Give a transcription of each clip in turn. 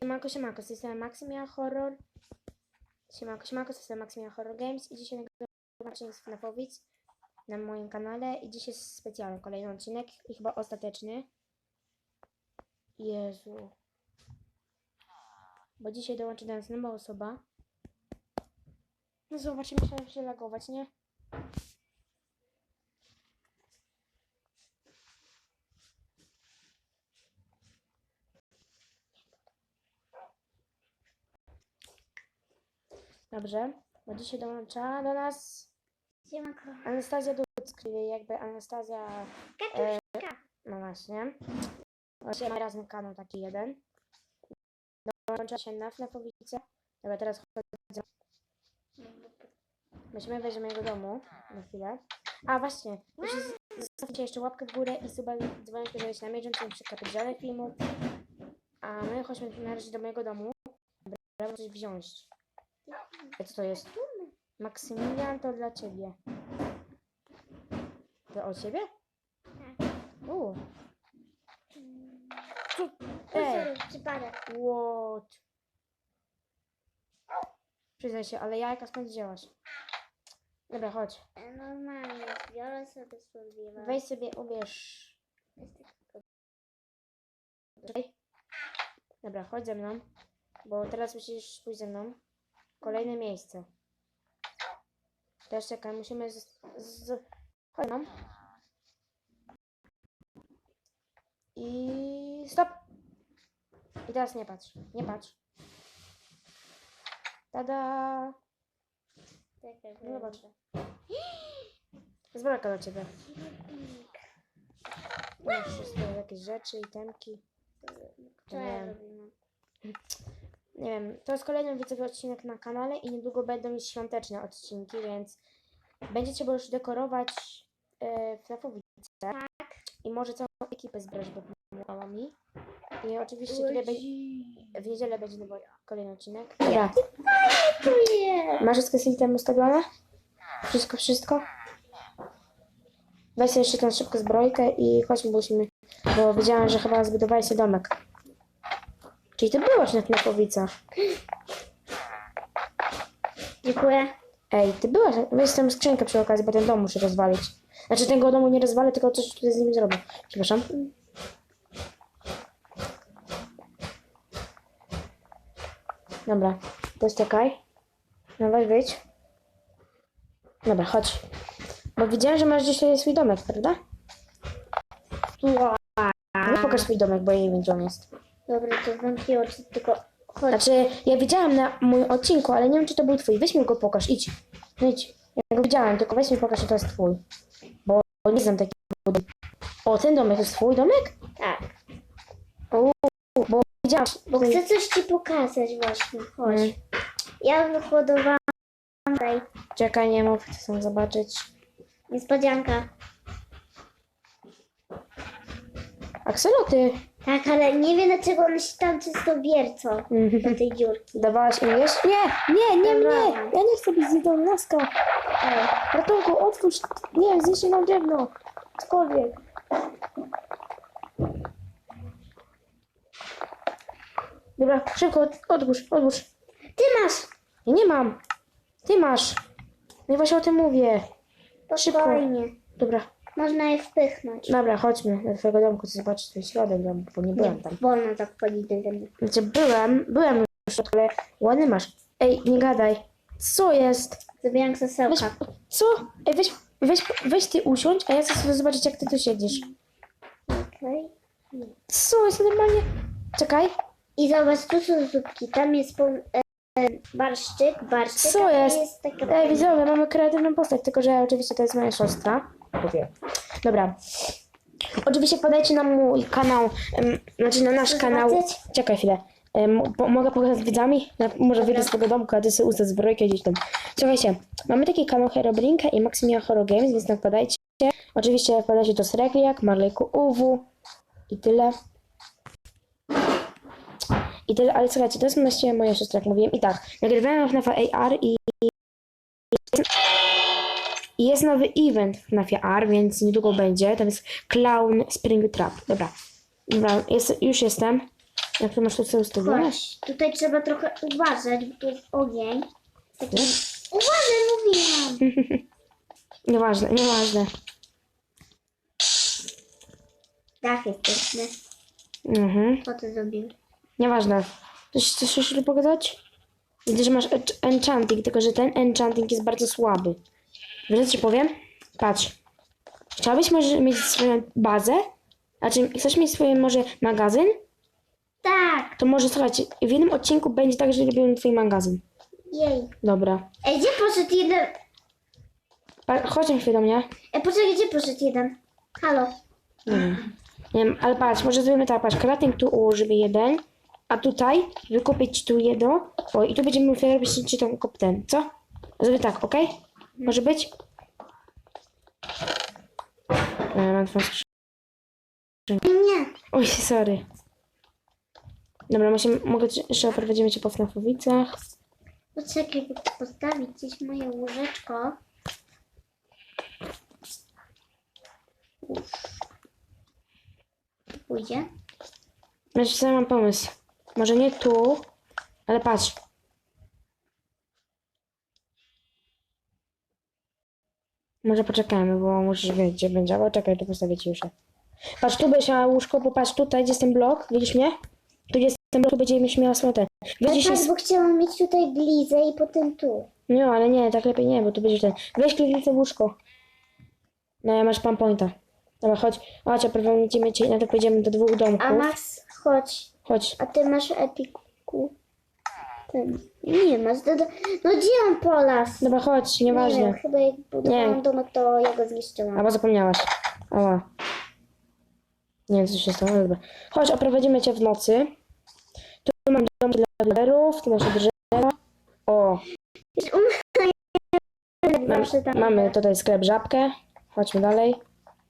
Siemanko, siemanko, z tej strony Maximia Horror. Siemanko, siemanko, z tej strony Maximia Horror Games i dzisiaj nagrywam z na moim kanale i dzisiaj jest specjalny kolejny odcinek i chyba ostateczny. Jezu. Bo dzisiaj dołączy do nas nowa osoba. No zobaczymy, myślałem się lagować, nie? Dobrze, bo dzisiaj dołącza do nas Siemanko. Anastazja Duck, czyli jakby Anastazja, Katuszka. no właśnie. Właśnie ma razem kanał taki jeden. Dołącza się na FNAFowice. Dobra, teraz chodzę. Musimy wejść do mojego domu na chwilę. A właśnie, musicie z- zostawić jeszcze łapkę w górę i suba dzwonić, żeby się na bieżąco nie przegapić żadnych filmów. A my chodźmy na razie do mojego domu. Dobra, coś wziąć. A co to jest? Maksymilian, to dla ciebie. To od ciebie? U. Co? Ej. Przypadek. what? Przyznaj się, ale jajka skąd wzięłaś? Dobra, chodź. E, Normalnie, biorę sobie spróbuję. Weź sobie, ubierz. Czekaj. Dobra, chodź ze mną. Bo teraz musisz pójść ze mną. Kolejne miejsce. Teraz czekaj, musimy z... z... Chodź mną. I... Stop! I teraz nie patrz. Nie patrz. Tada! No zobacz. Zbrojka do ciebie. Masz wszystko, jakieś rzeczy, itemki. Co Nie. ja robimy? Nie wiem, to jest kolejny widzowy odcinek na kanale i niedługo będą już świąteczne odcinki, więc będzie trzeba już dekorować e, FNAFowice. Tak. I może całą ekipę zbrać, bo pomogła mi. I oczywiście będzie, w niedzielę będzie nowy kolejny odcinek. Dobra, masz wszystkie systemy ustawione? Wszystko, wszystko? Weź sobie jeszcze tą szybko zbrojkę i chodźmy, bo musimy, bo wiedziałam, że chyba zbudowałeś sobie domek. Czyli ty byłaś na FNAFowicach. Dziękuję. Ej, ty byłaś, weź tam skrzynkę przy okazji, bo ten dom muszę rozwalić. Znaczy tego domu nie rozwalę, tylko coś tutaj z nim zrobię. Przepraszam. Dobra, to jest czekaj. No weź wyjdź. Dobra, chodź. Bo widziałem, że masz dzisiaj swój domek, prawda? No pokaż swój domek, bo ja nie wiem, gdzie on jest. Dobra, to zamknij oczy, tylko chodź. Znaczy, ja widziałam na moim odcinku, ale nie wiem, czy to był twój. Weź mi go pokaż, idź. No idź. Ja go widziałem, tylko weź mi pokaż, czy to jest twój. Bo nie znam takiego. O, ten domek jest twój domek? Tak. O, bo widziałam. Bo chcę coś ci pokazać właśnie. Chodź. Mm. Ja wyhodowałam tutaj Czekaj, nie mów, chcę zobaczyć. niespodzianka. Akseloty. Tak, ale nie wiem dlaczego one się tam czysto wiercą do tej dziurki. Dawałaś im jeść? Nie, nie, nie, nie. Ja nie chcę być zjedą laska. Ej, Ratunku, otwórz. Nie, zniszczy nam drewno. Cokolwiek. Dobra, szybko, od- odłóż, odłóż. ty masz! Ja nie mam. Ty masz. No i właśnie o tym mówię. Szybko. Spokojnie. Dobra, Można je wpychnąć. dobra, chodźmy do twojego domku, chcę zobaczyć twój środek domu, bo nie byłem tam. Wolno tak wchodzić do domu. Znaczy byłem, byłem już ale ładny masz. Ej, nie gadaj. Co jest? Zabieram Weź, krzesełka. co? Ej, weź, weź, weź ty usiądź, a ja chcę zobaczyć jak ty tu siedzisz. Okej. Co jest normalnie? Czekaj, I zobacz, tu są zupki. Tam jest peł- e, barszczyk, barszczyk. Co a tu jest? taka Ej, widzowie, mamy kreatywną postać, tylko że oczywiście to jest moja siostra. Mówię. Dobra. Oczywiście podajcie na mój kanał, em, znaczy na nasz kanał. zobaczyć? Czekaj chwilę. Em, po, mogę pokazać widzami? Na, może wyjdę z tego domku, a ty sobie ustaw zbrojkę gdzieś tam. Słuchajcie, mamy taki kanał Herobrinka i Maximia Horror Games, więc podajcie. Oczywiście podajcie do Srekliak, Marlejku UW i tyle. I tyle, ale słuchajcie, to jest właściwie moja siostra, jak mówiłem. I tak, nagrywałem FNAF AR i i jest nowy event w FNAF AR, więc niedługo będzie. Tam jest Clown Spring Trap. Dobra. Dobra, jest, już jestem. Jak to masz to sobie ustawione? Chodź. Tutaj trzeba trochę uważać, bo tu jest ogień. Taki... Uważaj, mówiłam. Nieważne, nieważne. Dach jesteśmy. Mhm. Co ty zrobił? Nieważne. Coś chcesz jeszcze pokazać? Widzę, że masz ench- enchanting, tylko że ten enchanting jest bardzo słaby. Wiesz, co ci powiem? Patrz. Chciałbyś może mieć swoją bazę? Znaczy, chcesz mieć swój może magazyn? Tak. To może, słuchajcie, w jednym odcinku będzie tak, że robimy twój magazyn. Jej. Dobra. Ej, gdzie poszedł jeden? Pa- chodź na chwilę do mnie. Ej, poczekaj, gdzie poszedł jeden? Halo. Nie wiem. Nie wiem, ale patrz, może zrobimy tak, patrz, crafting tu ułożymy jeden, a tutaj wykupić tu jedno, o i tu będziemy robić czy tam kop ten, co? Zrobię tak, ok? Może być? E, mam skrzynkę. Nie. Oj, sorry. Dobra, musimy, mogę jeszcze oprowadzimy cię po Fnafowicach. Poczekaj, postawić gdzieś moje łóżeczko. Uff. Pójdzie? Znaczy, ja mam pomysł. Może nie tu, ale patrz. Może poczekajmy, bo musisz wiedzieć, gdzie będzie. Albo czekaj, tu postawię ci już. Patrz, tu będziesz miała łóżko, popatrz, tutaj gdzie jest ten blok, widzisz mnie? Tu jest ten blok, tu będziemy miała swoją ten. Ale Widzisz, tak, jest... bo chciałam mieć tutaj blizę i potem tu. Nie, ale nie, tak lepiej nie, bo tu będzie ten. Weź kliknij to łóżko. No, ja masz pan pointa. Dobra, chodź, chodź, oprowadzimy cię i na to pójdziemy do dwóch domków. A Max, chodź. Chodź. A ty masz epiku. Ten. Nie masz. Do, do... No gdzie on polas? Dobra, chodź, Nie nieważne. wiem, chyba jak budowałam Nie. domek, to ja go zniszczyłam. Albo zapomniałaś. Ała. Nie wiem, co się stało, ale dobra. Chodź, oprowadzimy cię w nocy. Tu mam dom dla bladerów, tu masz drzewa. O, mam, Zawsze tam. mamy tutaj sklep żabkę. Chodźmy dalej.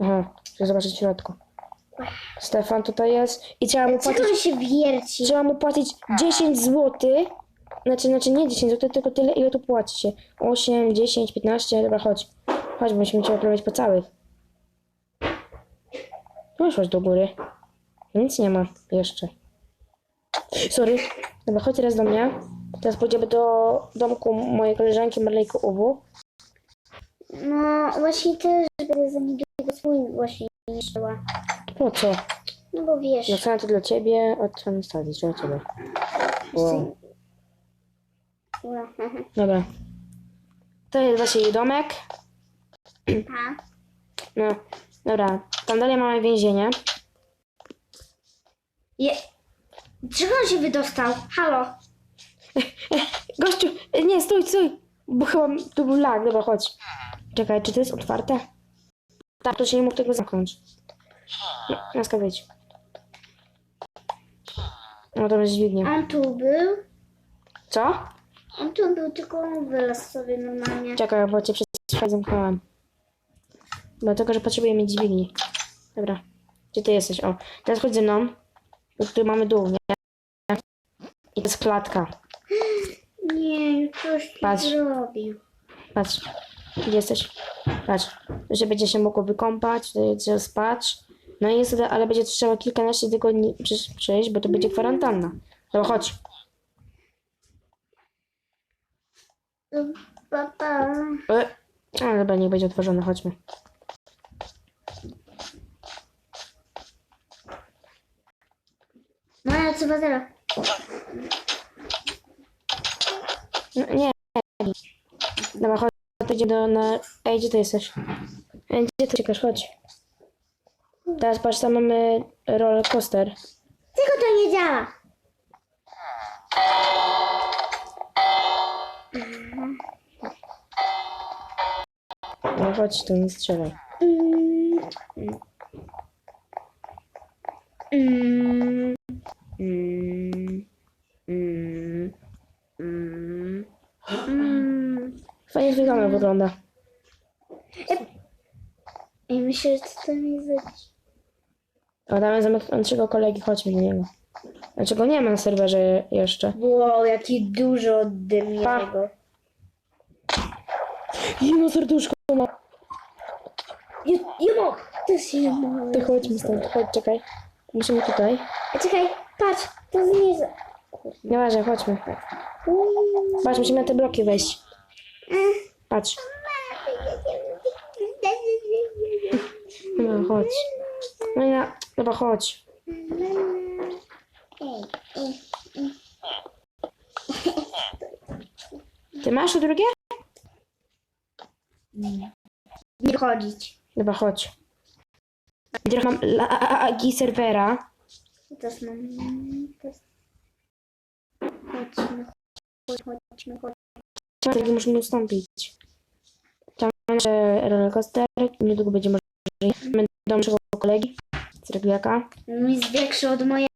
Aha, chcę zobaczyć w środku. Stefan tutaj jest. I trzeba mu płacić, on się wierci? trzeba mu płacić 10 zł. Znaczy, znaczy nie 10 zł, tylko tyle, ile tu płaci się. 8, 10, 15, dobra, chodź. Chodź, bo musimy cię oprowadzić po całych. Możesz chodź do góry. Nic nie ma jeszcze. Sorry. Dobra, chodź teraz do mnie. Teraz pójdziemy do domku mojej koleżanki Marlejko Uwu. No właśnie też będę za niedługo swój właśnie niszczyła. Po co? No bo wiesz. Zostawiam to dla ciebie, a to nie stawić, dla ciebie. Wow. Dobra. To jest właśnie jej domek. No, dobra. Tam dalej mamy więzienie. Je... Czego on się wydostał? Halo? Gościu, nie, stój, stój. Bo chyba tu był lag, dobra, chodź. Czekaj, czy to jest otwarte? Tak, to się nie mógł tego zamknąć. No, laska wyjdź. No to będzie dźwignia. On tu był? Co? On tu był, tylko on wylazł sobie normalnie. Czekaj, bo cię przez chwilę zamknąłem. Dlatego, że potrzebuję mieć dźwigni. Dobra. Gdzie ty jesteś? O, teraz chodź ze mną. Bo tutaj mamy dół, nie? I to jest klatka. Nie, coś tu Patrz. zrobił. Patrz. Gdzie jesteś? Patrz. Tu się będzie się mogło wykąpać, trzeba spać. No i jest, ale będzie trzeba kilkanaście tygodni przejść- przejść, bo to będzie kwarantanna. Dobra, chodź. E, a, dobra, niech będzie otworzone, chodźmy. No ja co zero. No, nie. Dobra, chodź. To idzie do na... Ej, gdzie ty jesteś? Ej, gdzie ty czekasz? Chodź. Teraz patrz, tam mamy roller coaster. Tylko to nie działa. Chodź tu, nie strzelaj. Mm. Mm, mm, mm, mm, mm. Fajnie kamer wygląda. I myślę, że to tam jest za... O, zamek naszego kolegi, chodźmy do niego. Dlaczego nie ma na serwerze jeszcze? Wow, jaki dużo dymnego. Jeno serduszko ma. Jumo, to się małe. To chodźmy stąd, chodź, czekaj. Musimy tutaj. A czekaj, patrz, to zniżę. Nieważne, chodźmy. Patrz, musimy na te bloki wejść. Patrz. Dobra, chodź. No na... Dobra, chodź. Ty masz to drugie? Nie chodzić. Dobra, chodź. Teraz mam lagi serwera. Teraz mam... Chodźmy, chodźmy, chodźmy, chodźmy. Tak można nie ustąpić. Tam nasze rollercoaster, niedługo będzie może będą naszego kolegi. Mój jest większy od mojego.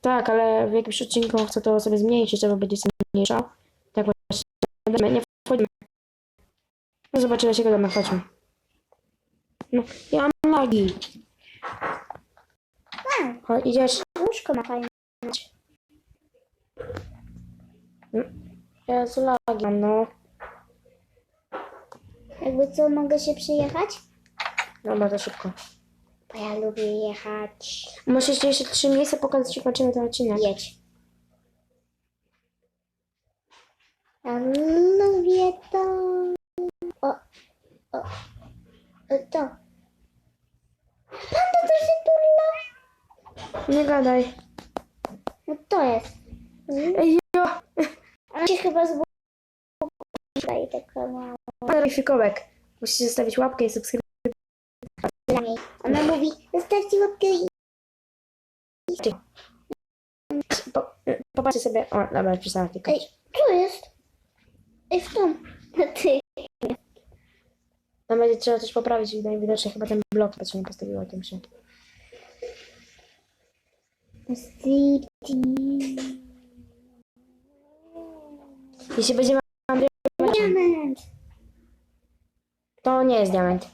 Tak, ale w jakimś odcinku chcę to sobie zmniejszyć, albo będzie mniejsza. Tak właśnie. Nie wchodzimy. No zobaczymy się go domek, chodźmy. No, ja mam lagi. Chodź, idziesz. Łóżko ma fajne. Ja z lagi mam, no. Jakby co, mogę się przyjechać? Dobra, to szybko. Bo ja lubię jechać. Musisz jeszcze trzy miejsca pokazać, jak kończymy ten odcinek. Jedź. Ja lubię to. O, o, o to. Panda to się turla. Nie gadaj. No to jest. Ej, jo! On się chyba zgubił. Daje taka mała. Fikołek. Musicie zostawić łapkę i subskrypcję. dla niej. Ona mówi, zostawcie łapkę i... Po, popatrzcie sobie. O, dobra, przestałam tylko. Ej, co jest? Ej, w tą. Na ty. Tam będzie trzeba coś poprawić i najwidoczniej chyba ten blok się nie postawiło tym się. Jeśli będzie Diament. to nie jest diament.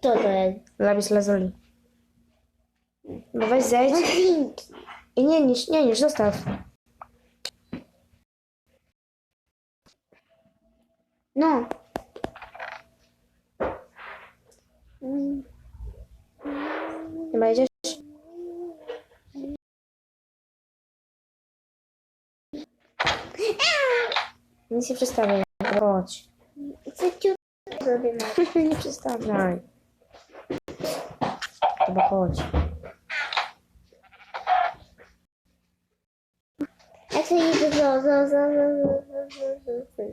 Co to jest? Lapis lazuli. Bo weź zejdź i nie niż, nie niż, zostaw. No. Mm. Chyba jedziesz? Nic nie przestawiaj. Chodź. Co ciut masz? nie przestawiaj. Chyba chodź. Jak to nie zo, zo, zo, zo, zo, zo, zo,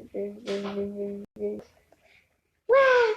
zo. Wow!